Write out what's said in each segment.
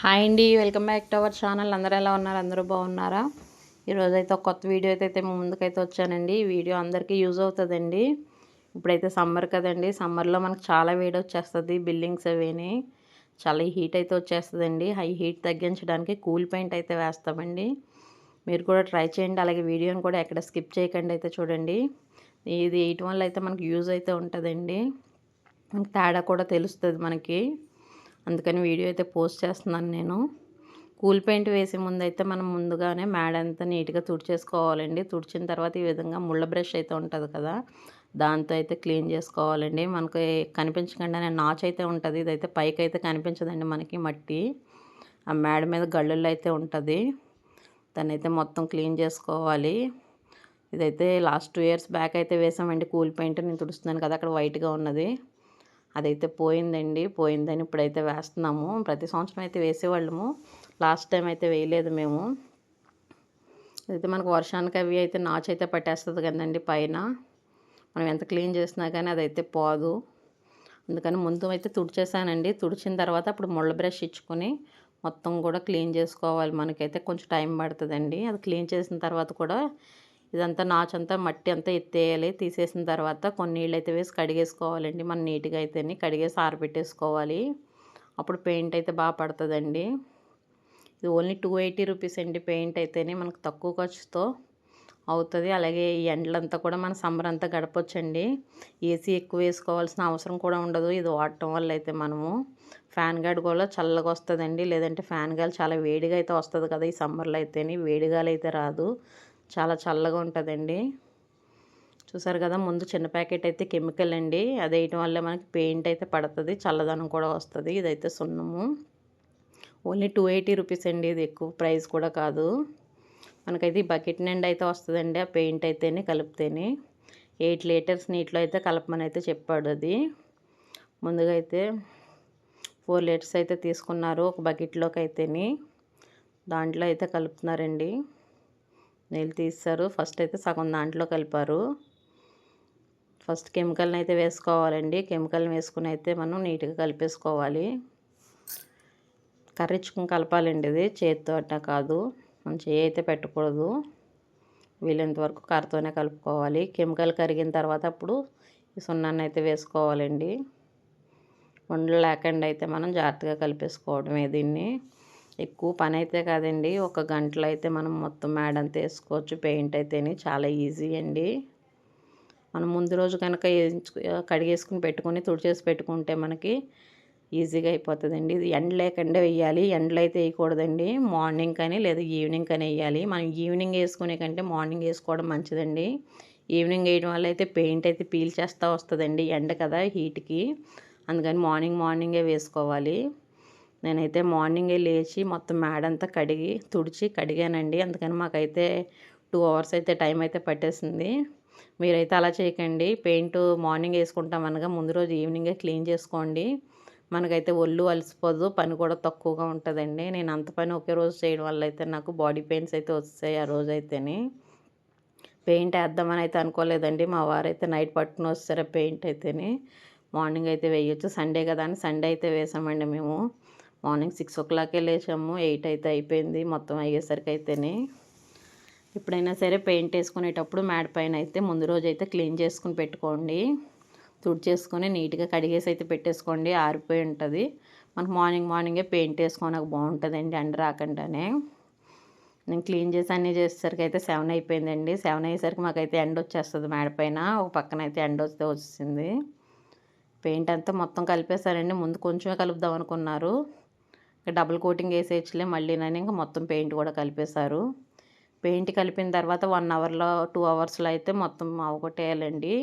Hi అండి welcome back to our channel. అందరూ ఎలా ఉన్నారు? అందరూ బాగున్నారా? ఈరోజు అయితే ఒక కొత్త వీడియో అయితే అయితే ముందుకైతే వచ్చానండి. ఈ వీడియో అందరికీ యూజ్ అవుతుందండి. ఇప్పుడైతే సమ్మర్ కదండి. సమ్మర్లో మనకు చాలా వేడి వచ్చేస్తుంది బిల్డింగ్స్ అవేని. చాలా హీట్ అయితే వచ్చేస్తుందండి. హై హీట్ తగ్గించడానికి కూల్ పెయింట్ అయితే వేస్తామండి. మీరు కూడా ట్రై చేయండి. అలాగే వీడియోని కూడా ఎక్కడ స్కిప్ చేయకండి అయితే చూడండి. ఇది వేయటం వల్ల అయితే మనకు యూజ్ అయితే ఉంటుందండి. మనకి తేడా కూడా తెలుస్తుంది మనకి. అందుకని వీడియో అయితే పోస్ట్ చేస్తున్నాను నేను. కూల్ పెయింట్ వేసే ముందు అయితే మనం ముందుగానే మేడ అంతా నీట్గా తుడిచేసుకోవాలండి. తుడిచిన తర్వాత ఈ విధంగా ముళ్ళ బ్రష్ అయితే ఉంటుంది కదా దాంతో అయితే క్లీన్ చేసుకోవాలండి. మనకి కనిపించకుండా నాచ్ అయితే ఉంటుంది ఇదైతే పైకి అయితే కనిపించదండి మనకి మట్టి. ఆ మేడ మీద గళ్ళుల్లో అయితే ఉంటుంది. దాన్నైతే మొత్తం క్లీన్ చేసుకోవాలి. ఇదైతే లాస్ట్ టూ ఇయర్స్ బ్యాక్ అయితే వేసామండి కూల్ పెయింట్. నేను తుడుస్తున్నాను కదా అక్కడ వైట్గా ఉన్నది. అదైతే పోయిందండి. పోయిందని ఇప్పుడైతే వేస్తున్నాము. ప్రతి సంవత్సరం అయితే వేసేవాళ్ళము. లాస్ట్ టైం అయితే వేయలేదు మేము. అయితే మనకు వర్షానికి అవి అయితే నాచు అయితే పట్టేస్తుంది కదండి పైన. మనం ఎంత క్లీన్ చేసినా కానీ అదైతే పోదు. అందుకని ముందు అయితే తుడిచేసానండి. తుడిచిన తర్వాత అప్పుడు ముళ్ళ బ్రష్ ఇచ్చుకొని మొత్తం కూడా క్లీన్ చేసుకోవాలి. మనకైతే కొంచెం టైం పడుతుందండి. అది క్లీన్ చేసిన తర్వాత కూడా ఇదంతా నాచంతా మట్టి అంతా ఎత్తేయాలి. తీసేసిన తర్వాత కొన్ని నీళ్ళు అయితే వేసి కడిగేసుకోవాలండి. మనం నీట్గా అయితేనే కడిగేసి ఆరబెట్టేసుకోవాలి అప్పుడు పెయింట్ అయితే బాగా పడుతుందండి. ఇది ఓన్లీ టూ ఎయిటీ రూపీస్ అండి పెయింట్ అయితేనే మనకు తక్కువ ఖర్చుతో అవుతుంది. అలాగే ఈ ఎండలంతా కూడా మన సమ్మర్ అంతా గడపొచ్చండి. ఏసీ ఎక్కువ వేసుకోవాల్సిన అవసరం కూడా ఉండదు. ఇది వాడటం వల్ల అయితే మనము ఫ్యాన్ గాడి కూడా చల్లగా వస్తుందండి. లేదంటే ఫ్యాన్ గాలి చాలా వేడిగా అయితే వస్తుంది కదా ఈ సమ్మర్లో అయితేనే. వేడిగాలి అయితే రాదు. చాలా చల్లగా ఉంటుందండి. చూసారు కదా ముందు చిన్న ప్యాకెట్ అయితే కెమికల్ అండి. అది వేయటం వల్ల మనకి పెయింట్ అయితే పడుతుంది చల్లదనం కూడా వస్తుంది. ఇదైతే సున్నము. ఓన్లీ టూ ఎయిటీ రూపీస్ అండి ఇది ఎక్కువ ప్రైస్ కూడా కాదు. మనకైతే ఈ బకెట్ నిండి అయితే వస్తుందండి ఆ పెయింట్ అయితేనే కలిపితేనే. ఎయిట్ లీటర్స్ నీటిలో అయితే కలపమని అయితే చెప్పాడు అది. ముందుగా అయితే ఫోర్ లీటర్స్ అయితే తీసుకున్నారు ఒక బకెట్లోకి అయితేని. దాంట్లో అయితే కలుపుతున్నారండి. నీళ్ళు తీస్తారు. ఫస్ట్ అయితే సగం దాంట్లో కలిపారు. ఫస్ట్ కెమికల్ని అయితే వేసుకోవాలండి. కెమికల్ని వేసుకుని అయితే మనం నీట్గా కలిపేసుకోవాలి. కర్రిచ్చుకుని కలపాలండి ఇది. చేతితో అట్ట కాదు. మనం చేయి అయితే పెట్టకూడదు. వీలైనంత వరకు కర్రతోనే కలుపుకోవాలి. కెమికల్ కరిగిన తర్వాత అప్పుడు ఈ సున్నాన్ని అయితే వేసుకోవాలండి. వండలు లేకుండా అయితే మనం జాగ్రత్తగా కలిపేసుకోవడమే దీన్ని. ఎక్కువ పని అయితే కాదండి. ఒక గంటలో అయితే మనం మొత్తం మేడ అంతా వేసుకోవచ్చు. పెయింట్ అయితేనే చాలా ఈజీ అండి. మనం ముందు రోజు కనుక కడిగేసుకుని పెట్టుకొని తుడిచేసి పెట్టుకుంటే మనకి ఈజీగా అయిపోతుందండి. ఇది ఎండ లేకుండా వేయాలి. ఎండలు అయితే వేయకూడదండి. మార్నింగ్ కానీ లేదా ఈవినింగ్ కానీ వేయాలి. మనం ఈవినింగ్ వేసుకునే కంటే మార్నింగ్ వేసుకోవడం మంచిదండి. ఈవినింగ్ వేయడం వల్ల అయితే పెయింట్ అయితే పీల్ చేస్తూ వస్తుందండి ఎండ కదా హీట్కి. అందుకని మార్నింగ్ మార్నింగే వేసుకోవాలి. నేనైతే మార్నింగే లేచి మొత్తం మేడంతా కడిగి తుడిచి కడిగానండి. అందుకని మాకైతే టూ అవర్స్ అయితే టైం అయితే పట్టేసింది. మీరైతే అలా చేయకండి. పెయింట్ మార్నింగ్ వేసుకుంటాం అనగా ముందు రోజు ఈవినింగే క్లీన్ చేసుకోండి. మనకైతే ఒళ్ళు అలసిపోదు పని కూడా తక్కువగా ఉంటుందండి. నేను అంత పని ఒకే రోజు చేయడం వల్ల అయితే నాకు బాడీ పెయిన్స్ అయితే వస్తాయి ఆ రోజు అయితేని పెయింట్ వేద్దామని అయితే అనుకోలేదండి. మా వారైతే నైట్ పట్టుకుని వస్తారా పెయింట్ అయితేని. మార్నింగ్ అయితే వేయచ్చు. సండే కదా అని సండే అయితే వేసామండి మేము. మార్నింగ్ సిక్స్ ఓ క్లాకే లేచాము. ఎయిట్ అయితే అయిపోయింది. మొత్తం అయ్యేసరికి అయితేనే ఎప్పుడైనా సరే పెయింట్ వేసుకునేటప్పుడు మ్యాడ్ పైన అయితే ముందు రోజు అయితే క్లీన్ చేసుకుని పెట్టుకోండి. తుడిచేసుకొని నీట్గా కడిగేసి అయితే పెట్టేసుకోండి. ఆరిపోయి ఉంటుంది. మనకు మార్నింగ్ మార్నింగే పెయింట్ వేసుకోనకు బాగుంటుందండి ఎండ రాకుండానే. నేను క్లీన్ చేసి అన్నీ చేసేసరికి అయితే సెవెన్ అయిపోయిందండి. సెవెన్ అయ్యేసరికి మాకైతే ఎండ వచ్చేస్తుంది మేడ పైన. ఒక పక్కన అయితే ఎండ వస్తే వచ్చింది పెయింట్ అంతా మొత్తం కలిపేశారండి. ముందు కొంచెమే కలుపుదాం అనుకున్నారు. డబుల్ కోటింగ్ వేసేయచ్చులే మళ్ళీ నేను ఇంకా మొత్తం పెయింట్ కూడా కలిపేశారు. పెయింట్ కలిపిన తర్వాత వన్ అవర్లో టూ అవర్స్లో అయితే మొత్తం అవగొట్టేయాలండి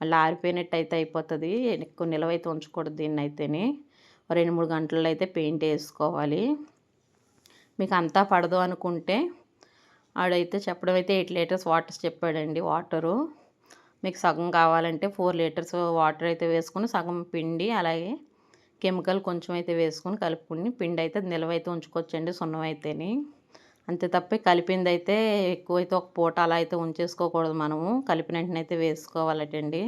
మళ్ళీ ఆరిపోయినట్టు అయితే అయిపోతుంది. ఎక్కువ నిలవైతే ఉంచకూడదు దీన్ని అయితేని. రెండు మూడు గంటల్లో అయితే పెయింట్ వేసుకోవాలి. మీకు అంతా పడదు అనుకుంటే ఆడైతే చెప్పడం అయితే ఎయిట్ లీటర్స్ వాటర్స్ చెప్పాడండి వాటరు. మీకు సగం కావాలంటే ఫోర్ లీటర్స్ వాటర్ అయితే వేసుకొని సగం పిండి అలాగే కెమికల్ కొంచెం అయితే వేసుకొని కలుపుకుని పిండి అయితే నిలవైతే ఉంచుకోవచ్చండి సున్నం అయితేని. అంతే తప్ప కలిపింది అయితే ఎక్కువైతే ఒక పూట అలా అయితే ఉంచేసుకోకూడదు మనము. కలిపిన వెంటనే అయితే వేసుకోవాలటండి.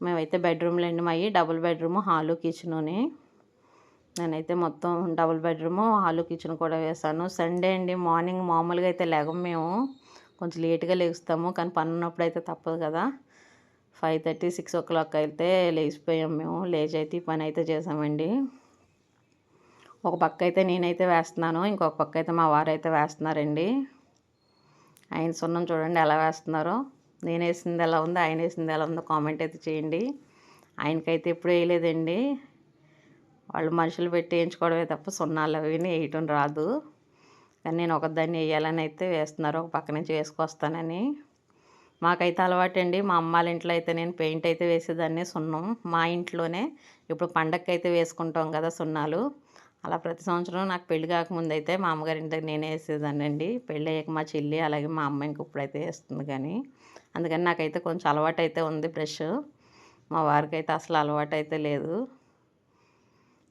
మేమైతే బెడ్రూమ్లు అండి మావి డబుల్ బెడ్రూమ్ హాలు కిచెనుని. నేనైతే మొత్తం డబుల్ బెడ్రూము హాలు కిచెన్ కూడా వేసాను సండే అండి మార్నింగ్ మామూలుగా అయితే లేగం మేము. కొంచెం లేట్గా లేస్తాము కానీ పని ఉన్నప్పుడు అయితే తప్పదు కదా. Five thirty six o'clock అయితే లేచిపోయాం మేము. లేచి అయితే ఈ పని అయితే చేసామండి ఒక పక్క అయితే నేనైతే వేస్తున్నాను ఇంకొక పక్క అయితే మా వారు అయితే వేస్తున్నారండి. ఆయన సున్నం చూడండి ఎలా వేస్తున్నారో. నేను వేసింది ఎలా ఉందో ఆయన వేసింది ఎలా ఉందో కామెంట్ అయితే చేయండి. ఆయనకైతే ఎప్పుడు వేయలేదండి. వాళ్ళు మనుషులు పెట్టి వేయించుకోవడమే తప్ప సున్నాలు అవి వేయటం రాదు. కానీ నేను ఒకదాన్ని వేయాలని అయితే వేస్తున్నారు ఒక పక్క నుంచి వేసుకొస్తానని. మాకైతే అలవాటండి. మా అమ్మాళ్ళ ఇంట్లో అయితే నేను పెయింట్ అయితే వేసేదాన్ని సున్నం. మా ఇంట్లోనే ఇప్పుడు పండగకి అయితే వేసుకుంటాం కదా సున్నాలు. అలా ప్రతి సంవత్సరం నాకు పెళ్ళి కాకముందు అయితే మా అమ్మగారి ఇంటి దగ్గర నేనే వేసేదాన్ని అండి పెళ్ళి అయ్యాక మా చెల్లి అలాగే మా అమ్మ ఇప్పుడైతే వేస్తుంది కానీ. అందుకని నాకైతే కొంచెం అలవాటు అయితే ఉంది బ్రష్. మా వారికి అయితే అసలు అలవాటు అయితే లేదు.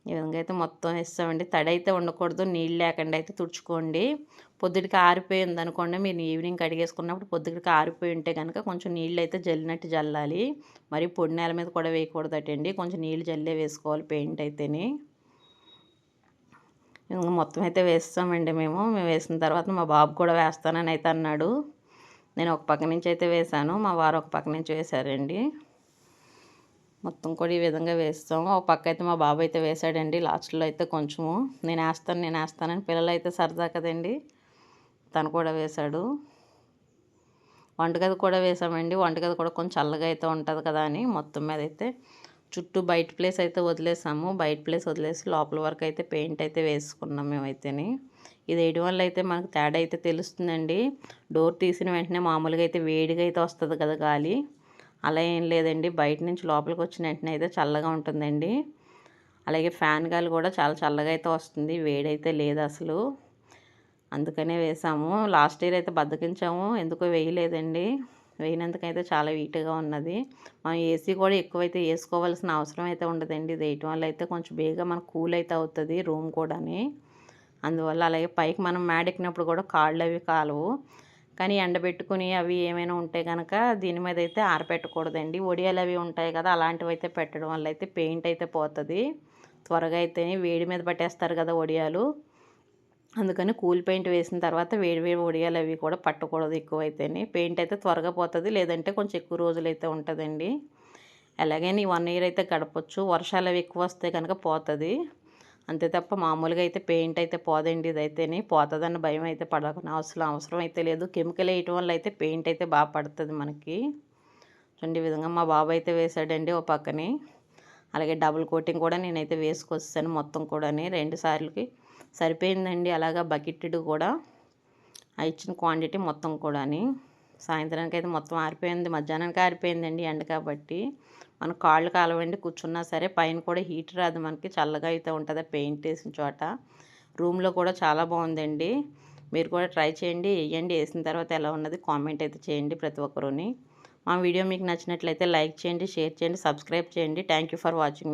ఈ విధంగా అయితే మొత్తం వేస్తామండి. తడి అయితే ఉండకూడదు నీళ్ళు లేకుండా అయితే తుడుచుకోండి. పొద్దుటికి ఆరిపోయింది అనుకోండి మీరు ఈవినింగ్ కడిగేసుకున్నప్పుడు పొద్దుటికి ఆరిపోయి ఉంటే కనుక కొంచెం నీళ్ళు అయితే జల్లినట్టు జల్లాలి. మరి పొడి నేల మీద కూడా వేయకూడదటండి. కొంచెం నీళ్ళు జల్లే వేసుకోవాలి పెయింట్ అయితేనే. మొత్తం అయితే వేస్తామండి మేము. మేము వేసిన తర్వాత మా బాబు కూడా వేస్తానని అయితే అన్నాడు. నేను ఒక పక్క నుంచి అయితే వేశాను. మా వారు ఒక పక్క నుంచి వేశారండి. మొత్తం కూడా ఈ విధంగా వేస్తాము. ఒక పక్క అయితే మా బాబు అయితే వేసాడండి లాస్ట్లో అయితే కొంచెము. నేను వేస్తాను నేను వేస్తానని పిల్లలు అయితే సరదా కదండి. తను కూడా వేశాడు. వంటగది కూడా వేసామండి వంటగది కూడా కొంచెం చల్లగా అయితే ఉంటుంది కదా అని మొత్తం మీద అయితే చుట్టూ బయట ప్లేస్ అయితే వదిలేసాము. బయట ప్లేస్ వదిలేసి లోపల వరకు అయితే పెయింట్ అయితే వేసుకున్నాం మేమైతేని. ఇది వేయడం వల్ల అయితే మనకు తేడా అయితే తెలుస్తుందండి. డోర్ తీసిన వెంటనే మామూలుగా అయితే వేడిగా అయితే వస్తుంది కదా గాలి. అలా ఏం లేదండి. బయట నుంచి లోపలికి వచ్చిన వెంటనే అయితే చల్లగా ఉంటుందండి. అలాగే ఫ్యాన్ గాలి కూడా చాలా చల్లగా అయితే వస్తుంది. వేడైతే లేదు అసలు. అందుకనే వేసాము. లాస్ట్ ఇయర్ అయితే బద్దకించాము. ఎందుకో వేయలేదండి. వేయినందుకైతే చాలా వీటుగా ఉన్నది. మనం ఏసీ కూడా ఎక్కువైతే వేసుకోవాల్సిన అవసరం అయితే ఉండదండి. ఇది వేయటం వల్ల అయితే కొంచెం బేగా మనకు కూల్ అయితే అవుతుంది రూమ్ కూడాని. అందువల్ల అలాగే పైకి మనం మేడెక్కినప్పుడు కూడా కాళ్ళు అవి కాలవు. కానీ ఎండబెట్టుకుని అవి ఏమైనా ఉంటే కనుక దీని మీద అయితే ఆరపెట్టకూడదండి. ఒడియాలు అవి ఉంటాయి కదా అలాంటివి అయితే పెట్టడం వల్ల అయితే పెయింట్ అయితే పోతుంది. త్వరగా అయితే వేడి మీద పట్టేస్తారు కదా ఒడియాలు. అందుకని కూల్ పెయింట్ వేసిన తర్వాత వేడి వేడి ఒడియాలు అవి కూడా పట్టకూడదు ఎక్కువ పెయింట్ అయితే త్వరగా పోతుంది లేదంటే కొంచెం ఎక్కువ రోజులు అయితే ఉంటుందండి. ఎలాగైనా ఈ వన్ ఇయర్ అయితే గడపచ్చు. వర్షాలు అవి ఎక్కువ వస్తే కనుక పోతుంది. అంతే తప్ప మామూలుగా అయితే పెయింట్ అయితే పోదండి ఇదైతేనే. పోతుందన్న భయం అయితే పడకుండా అవసరం అవసరం అయితే లేదు. కెమికల్ వేయటం వల్ల అయితే పెయింట్ అయితే బాగా పడుతుంది మనకి. చూడండి ఈ విధంగా మా బాబు అయితే వేసాడండి ఓ పక్కని. అలాగే డబుల్ కోటింగ్ కూడా నేనైతే వేసుకొస్తాను మొత్తం కూడా రెండు సార్లకి. సరిపోయిందండి. అలాగా బకెట్టుడు కూడా ఆ ఇచ్చిన క్వాంటిటీ మొత్తం కూడాని. సాయంత్రానికి అయితే మొత్తం ఆరిపోయింది. మధ్యాహ్నానికి ఆరిపోయిందండి ఎండ కాబట్టి. మన కాళ్ళు కాలవండి కూర్చున్నా సరే పైన కూడా హీట్ రాదు మనకి. చల్లగా అయితే ఉంటుంది. పెయింట్ వేసిన చోట. రూమ్లో కూడా చాలా బాగుందండి. మీరు కూడా ట్రై చేయండి వేయండి. వేసిన తర్వాత ఎలా ఉన్నది కామెంట్ అయితే చేయండి ప్రతి ఒక్కరూని. మా వీడియో మీకు నచ్చినట్లయితే లైక్ చేయండి షేర్ చేయండి సబ్స్క్రైబ్ చేయండి. Thank for watching